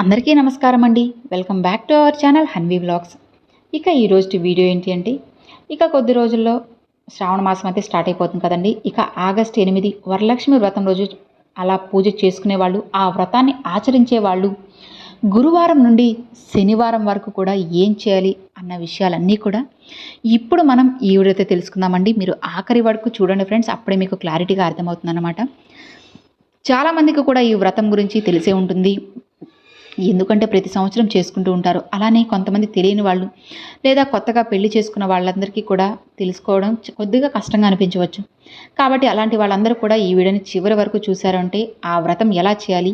అందరికీ నమస్కారం అండి. Welcome back to our channel Hanvi blogs ఇక ఈరోజు వీడియో ఏంటి అంటే ఇక కొద్ది రోజుల్లో శ్రావణ మాసం అయితే స్టార్ట్ అయిపోతుంది కదండి. ఇక ఆగస్ట్ ఎనిమిది వరలక్ష్మి వ్రతం రోజు అలా పూజ చేసుకునే వాళ్ళు ఆ వ్రతాన్ని ఆచరించే వాళ్ళు గురువారం నుండి శనివారం వరకు కూడా ఏం చేయాలి అన్న విషయాలన్నీ కూడా ఇప్పుడు మనం ఈ వీడియోతో తెలుసుకుందామండి. మీరు ఆఖరి వరకు చూడండి ఫ్రెండ్స్ అప్పుడే మీకు క్లారిటీగా అర్థమవుతుంది అన్నమాట చాలామందికి కూడా ఈ వ్రతం గురించి తెలిసే ఉంటుంది. ఎందుకంటే ప్రతి సంవత్సరం చేసుకుంటూ ఉంటారు. అలానే కొంతమంది తెలియని వాళ్ళు లేదా కొత్తగా పెళ్ళి చేసుకున్న వాళ్ళందరికీ కూడా తెలుసుకోవడం కొద్దిగా కష్టంగా అనిపించవచ్చు. కాబట్టి అలాంటి వాళ్ళందరూ కూడా ఈ వీడియోని చివరి వరకు చూశారంటే ఆ వ్రతం ఎలా చేయాలి?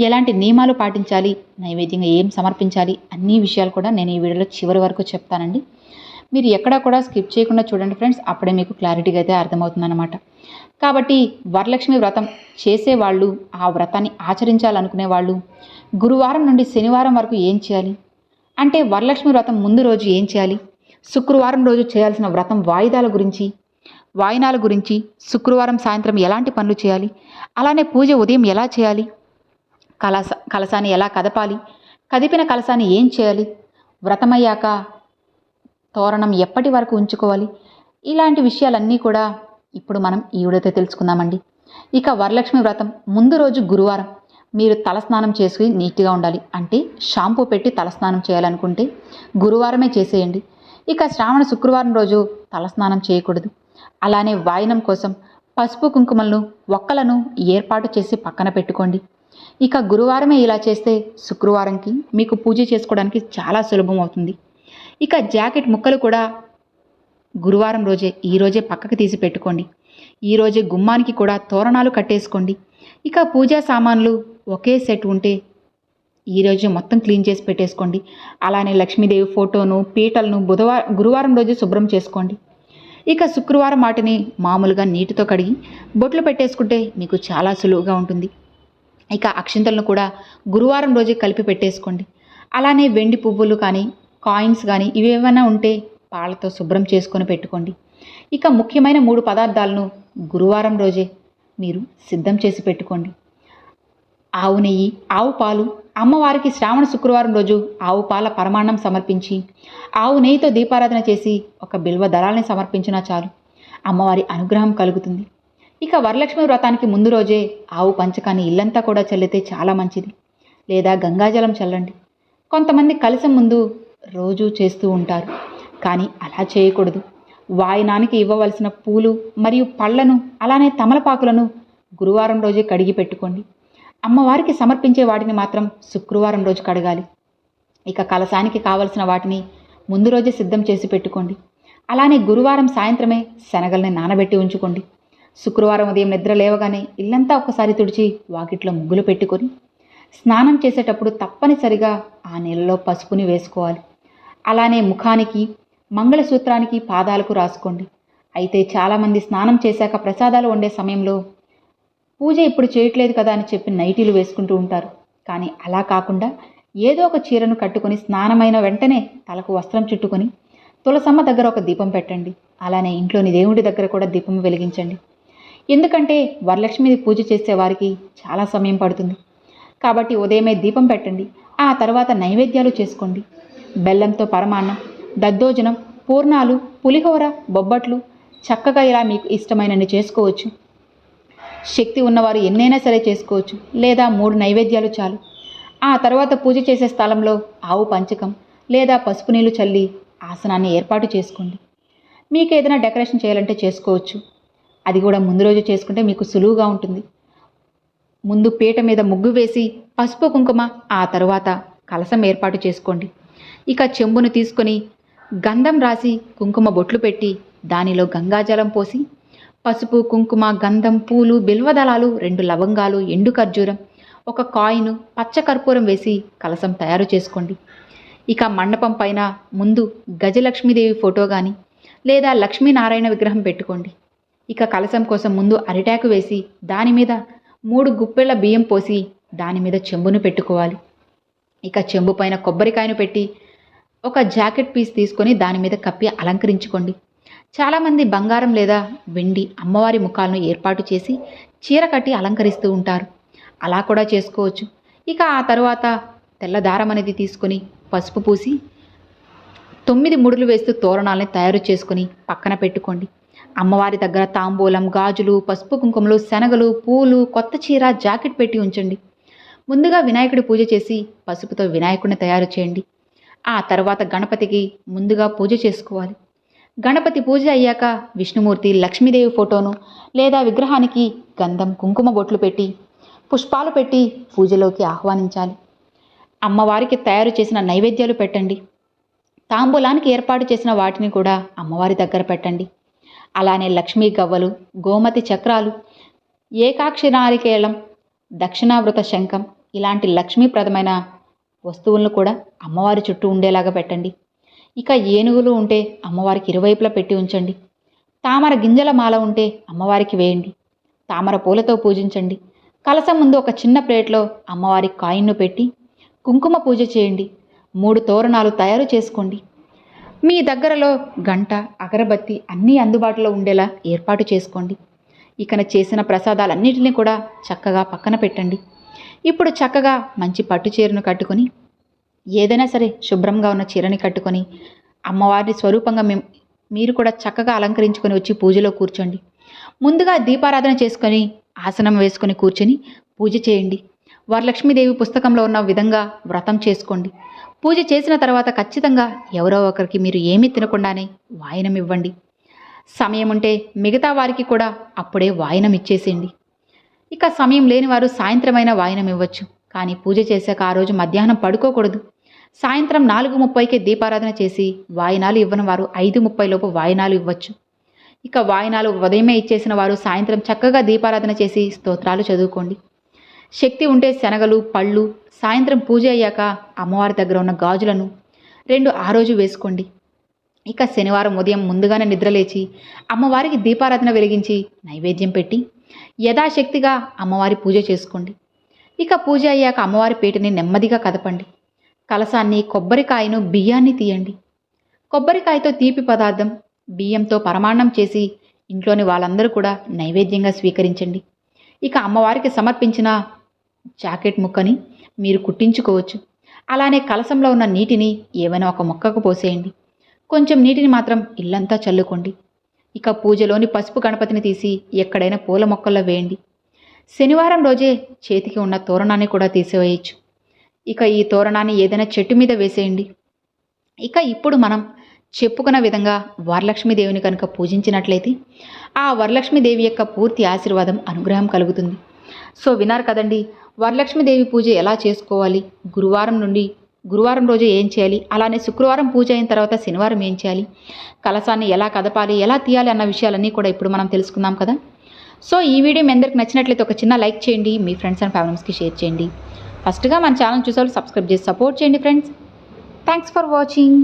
ఎలాంటి నియమాలు పాటించాలి? నైవేద్యంగా ఏం సమర్పించాలి? అన్ని విషయాలు కూడా నేను ఈ వీడియోలో చివరి వరకు చెప్తానండి. మీరు ఎక్కడా కూడా స్కిప్ చేయకుండా చూడండి ఫ్రెండ్స్. అప్పుడే మీకు క్లారిటీగా అయితే అర్థమవుతుందన్నమాట. కాబట్టి వరలక్ష్మి వ్రతం చేసేవాళ్ళు ఆ వ్రతాన్ని ఆచరించాలనుకునే వాళ్ళు గురువారం నుండి శనివారం వరకు ఏం చేయాలి? అంటే వరలక్ష్మి వ్రతం ముందు రోజు ఏం చేయాలి? శుక్రవారం రోజు చేయాల్సిన వ్రతం వాయిదాల గురించి వాయినాల గురించి శుక్రవారం సాయంత్రం ఎలాంటి పనులు చేయాలి? అలానే పూజ ఉదయం ఎలా చేయాలి? కలస కలసాన్ని ఎలా కదపాలి? కదిపిన కలసాన్ని ఏం చేయాలి? వ్రతమయ్యాక తోరణం ఎప్పటి వరకు ఉంచుకోవాలి? ఇలాంటి విషయాలన్నీ కూడా ఇప్పుడు మనం ఈ వీడియోతో తెలుసుకుందామండి. ఇక వరలక్ష్మి వ్రతం ముందు రోజు గురువారం. మీరు తలస్నానం చేసుకుని నీట్గా ఉండాలి. అంటే షాంపూ పెట్టి తలస్నానం చేయాలనుకుంటే గురువారమే చేసేయండి. ఇక శ్రావణ శుక్రవారం రోజు తలస్నానం చేయకూడదు. అలానే వాయనం కోసం పసుపు కుంకుమలను ఒక్కలను ఏర్పాటు చేసి పక్కన పెట్టుకోండి. ఇక గురువారమే ఇలా చేస్తే శుక్రవారంకి మీకు పూజ చేసుకోవడానికి చాలా సులభం అవుతుంది. ఇక జాకెట్ ముక్కలు కూడా గురువారం రోజే ఈ రోజే పక్కకు తీసి పెట్టుకోండి. ఈ రోజే గుమ్మానికి కూడా తోరణాలు కట్టేసుకోండి. ఇక పూజా సామాన్లు ఒకే సెట్ ఉంటే ఈ మొత్తం క్లీన్ చేసి పెట్టేసుకోండి. అలానే లక్ష్మీదేవి ఫోటోను పీటలను బుధవారం గురువారం రోజు శుభ్రం చేసుకోండి. ఇక శుక్రవారం వాటిని మామూలుగా నీటితో కడిగి బొట్లు పెట్టేసుకుంటే మీకు చాలా సులువుగా ఉంటుంది. ఇక అక్షింతలను కూడా గురువారం రోజే కలిపి పెట్టేసుకోండి. అలానే వెండి పువ్వులు కానీ కాయిన్స్ కానీ ఇవేమైనా ఉంటే పాలతో శుభ్రం చేసుకొని పెట్టుకోండి. ఇక ముఖ్యమైన మూడు పదార్థాలను గురువారం రోజే మీరు సిద్ధం చేసి పెట్టుకోండి. ఆవు నెయ్యి ఆవు పాలు. అమ్మవారికి శ్రావణ శుక్రవారం రోజు ఆవు పాల పరమాన్నం సమర్పించి ఆవు నెయ్యితో దీపారాధన చేసి ఒక బిల్వ దళాల్ని సమర్పించినా చాలు. అమ్మవారి అనుగ్రహం కలుగుతుంది. ఇక వరలక్ష్మి వ్రతానికి ముందు రోజే ఆవు పంచకాన్ని ఇల్లంతా కూడా చల్లితే చాలా మంచిది. లేదా గంగాజలం చల్లండి. కొంతమంది కలిసే ముందు రోజు చేస్తూ ఉంటారు. కానీ అలా చేయకూడదు. వాయనానికి ఇవ్వవలసిన పూలు మరియు పళ్ళను అలానే తమలపాకులను గురువారం రోజే కడిగి పెట్టుకోండి. అమ్మవారికి సమర్పించే వాటిని మాత్రం శుక్రవారం రోజు కడగాలి. ఇక కలసానికి కావలసిన వాటిని ముందు రోజే సిద్ధం చేసి పెట్టుకోండి. అలానే గురువారం సాయంత్రమే శనగల్ని నానబెట్టి ఉంచుకోండి. శుక్రవారం ఉదయం నిద్ర లేవగానే ఇల్లంతా ఒకసారి తుడిచి వాకిట్లో ముగ్గులు పెట్టుకొని స్నానం చేసేటప్పుడు తప్పనిసరిగా ఆ నీళ్ళలో పసుపుని వేసుకోవాలి. అలానే ముఖానికి మంగళసూత్రానికి పాదాలకు రాసుకోండి. అయితే చాలామంది స్నానం చేశాక ప్రసాదాలు వండే సమయంలో పూజ ఇప్పుడు చేయట్లేదు కదా అని చెప్పి నైటీలు వేసుకుంటూ ఉంటారు. కానీ అలా కాకుండా ఏదో ఒక చీరను కట్టుకొని స్నానమైన వెంటనే తలకు వస్త్రం చుట్టుకొని తులసమ్మ దగ్గర ఒక దీపం పెట్టండి. అలానే ఇంట్లోని దేవుడి దగ్గర కూడా దీపం వెలిగించండి. ఎందుకంటే వరలక్ష్మిది పూజ చేసేవారికి చాలా సమయం పడుతుంది. కాబట్టి ఉదయమే దీపం పెట్టండి. ఆ తర్వాత నైవేద్యాలు చేసుకోండి. బెల్లంతో పరమాన్నం దద్దోజనం పూర్ణాలు పులిహోర బొబ్బట్లు చక్కగా ఇలా మీకు ఇష్టమైనన్ని చేసుకోవచ్చు. శక్తి ఉన్నవారు ఎన్నైనా సరే చేసుకోవచ్చు. లేదా మూడు నైవేద్యాలు చాలు. ఆ తర్వాత పూజ చేసే స్థలంలో ఆవు పంచకం లేదా పసుపు నీళ్ళు చల్లి ఆసనాన్ని ఏర్పాటు చేసుకోండి. మీకు ఏదైనా డెకరేషన్ చేయాలంటే చేసుకోవచ్చు. అది కూడా ముందు రోజు చేసుకుంటే మీకు సులువుగా ఉంటుంది. ముందు పీట మీద ముగ్గు వేసి పసుపు కుంకుమ ఆ తర్వాత కలసం ఏర్పాటు చేసుకోండి. ఇక చెంబును తీసుకొని గంధం రాసి కుంకుమ బొట్లు పెట్టి దానిలో గంగాజలం పోసి పసుపు కుంకుమ గంధం పూలు బిల్వదళాలు రెండు లవంగాలు ఎండు ఖర్జూరం ఒక కాయిను పచ్చ కర్పూరం వేసి కలసం తయారు చేసుకోండి. ఇక మండపం పైన ముందు గజలక్ష్మీదేవి ఫోటో కానీ లేదా లక్ష్మీనారాయణ విగ్రహం పెట్టుకోండి. ఇక కలసం కోసం ముందు అరిటాకు వేసి దాని మీద మూడు గుప్పెళ్ళ బియ్యం పోసి దాని మీద చెంబును పెట్టుకోవాలి. ఇక చెంబు పైన కొబ్బరికాయను పెట్టి ఒక జాకెట్ పీస్ తీసుకొని దాని మీద కప్పి అలంకరించుకోండి. చాలామంది బంగారం లేదా వెండి అమ్మవారి ముఖాలను ఏర్పాటు చేసి చీర కట్టి అలంకరిస్తూ ఉంటారు. అలా కూడా చేసుకోవచ్చు. ఇక ఆ తరువాత తెల్ల దారం అనేది తీసుకొని పసుపు పూసి తొమ్మిది ముడులు వేస్తూ తోరణాలని తయారు చేసుకొని పక్కన పెట్టుకోండి. అమ్మవారి దగ్గర తాంబూలం గాజులు పసుపు కుంకుమలు శనగలు పూలు కొత్త చీర జాకెట్ పెట్టి ఉంచండి. ముందుగా వినాయకుడి పూజ చేసి పసుపుతో వినాయకుడిని తయారు చేయండి. ఆ తర్వాత గణపతికి ముందుగా పూజ చేసుకోవాలి. గణపతి పూజ అయ్యాక విష్ణుమూర్తి లక్ష్మీదేవి ఫోటోను లేదా విగ్రహానికి గంధం కుంకుమ బొట్లు పెట్టి పుష్పాలు పెట్టి పూజలోకి ఆహ్వానించాలి. అమ్మవారికి తయారు చేసిన నైవేద్యాలు పెట్టండి. తాంబూలానికి ఏర్పాటు చేసిన వాటిని కూడా అమ్మవారి దగ్గర పెట్టండి. అలానే లక్ష్మీ గవ్వలు గోమతి చక్రాలు ఏకాక్షి నారికేళం దక్షిణావృత శంఖం ఇలాంటి లక్ష్మీప్రదమైన వస్తువులను కూడా అమ్మవారి చుట్టూ ఉండేలాగా పెట్టండి. ఇక ఏనుగులు ఉంటే అమ్మవారికి ఇరువైపులా పెట్టి ఉంచండి. తామర గింజల మాల ఉంటే అమ్మవారికి వేయండి. తామర పూలతో పూజించండి. కలసం ముందు ఒక చిన్న ప్లేట్లో అమ్మవారి కాయిన్ను పెట్టి కుంకుమ పూజ చేయండి. మూడు తోరణాలు తయారు చేసుకోండి. మీ దగ్గరలో గంట అగరబత్తి అన్నీ అందుబాటులో ఉండేలా ఏర్పాటు చేసుకోండి. ఇకన చేసిన ప్రసాదాలన్నింటినీ కూడా చక్కగా పక్కన పెట్టండి. ఇప్పుడు చక్కగా మంచి పట్టు చీరను కట్టుకొని ఏదైనా సరే శుభ్రంగా ఉన్న చీరని కట్టుకొని అమ్మవారిని స్వరూపంగా మేము మీరు కూడా చక్కగా అలంకరించుకొని వచ్చి పూజలో కూర్చోండి. ముందుగా దీపారాధన చేసుకొని ఆసనం వేసుకొని కూర్చొని పూజ చేయండి. వరలక్ష్మీదేవి పుస్తకంలో ఉన్న విధంగా వ్రతం చేసుకోండి. పూజ చేసిన తర్వాత ఖచ్చితంగా ఎవరో ఒకరికి మీరు ఏమీ తినకుండానే వాయనం ఇవ్వండి. సమయం ఉంటే మిగతా వారికి కూడా అప్పుడే వాయనం ఇచ్చేసేయండి. ఇక సమయం లేని వారు సాయంత్రమైన వాయనం ఇవ్వచ్చు. కానీ పూజ చేశాక ఆ రోజు మధ్యాహ్నం పడుకోకూడదు. సాయంత్రం నాలుగు ముప్పైకే దీపారాధన చేసి వాయినాలు ఇవ్వని వారు ఐదు ముప్పై లోపు వాయినాలు ఇవ్వచ్చు. ఇక వాయినాలు ఉదయమే ఇచ్చేసిన వారు సాయంత్రం చక్కగా దీపారాధన చేసి స్తోత్రాలు చదువుకోండి. శక్తి ఉంటే శనగలు పళ్ళు సాయంత్రం పూజ అయ్యాక అమ్మవారి దగ్గర ఉన్న గాజులను రెండు ఆ రోజు వేసుకోండి. ఇక శనివారం ఉదయం ముందుగానే నిద్రలేచి అమ్మవారికి దీపారాధన వెలిగించి నైవేద్యం పెట్టి యథాశక్తిగా అమ్మవారి పూజ చేసుకోండి. ఇక పూజ అయ్యాక అమ్మవారి పీటని నెమ్మదిగా కదపండి. కలసాన్ని కొబ్బరికాయను బియ్యాన్ని తీయండి. కొబ్బరికాయతో తీపి పదార్థం బియ్యంతో పరమాన్నం చేసి ఇంట్లోని వాళ్ళందరూ కూడా నైవేద్యంగా స్వీకరించండి. ఇక అమ్మవారికి సమర్పించిన జాకెట్ ముక్కని మీరు కుట్టించుకోవచ్చు. అలానే కలసంలో ఉన్న నీటిని ఏమైనా ఒక మొక్కకు పోసేయండి. కొంచెం నీటిని మాత్రం ఇల్లంతా చల్లుకోండి. ఇక పూజలోని పసుపు గణపతిని తీసి ఎక్కడైనా పూల మొక్కల్లో వేయండి. శనివారం రోజే చేతికి ఉన్న తోరణాన్ని కూడా తీసివేయచ్చు. ఇక ఈ తోరణాన్ని ఏదైనా చెట్టు మీద వేసేయండి. ఇక ఇప్పుడు మనం చెప్పుకున్న విధంగా వరలక్ష్మీదేవిని కనుక పూజించినట్లయితే ఆ వరలక్ష్మీదేవి యొక్క పూర్తి ఆశీర్వాదం అనుగ్రహం కలుగుతుంది. సో విన్నారు కదండి వరలక్ష్మీదేవి పూజ ఎలా చేసుకోవాలి? గురువారం నుండి గురువారం రోజు ఏం చేయాలి? అలానే శుక్రవారం పూజ అయిన తర్వాత శనివారం ఏం చేయాలి? కలసాన్ని ఎలా కదపాలి? ఎలా తీయాలి అన్న విషయాలన్నీ కూడా ఇప్పుడు మనం తెలుసుకుందాం కదా? సో ఈ వీడియో మీ అందరికి నచ్చినట్లయితే ఒక చిన్న లైక్ చేయండి మీ ఫ్రెండ్స్ అండ్ ఫ్యామిలీస్కి షేర్ చేయండి. ఫస్ట్గా మన ఛానల్ చూసారు సబ్స్క్రైబ్ చేసి సపోర్ట్ చేయండి ఫ్రెండ్స్. Thanks for watching.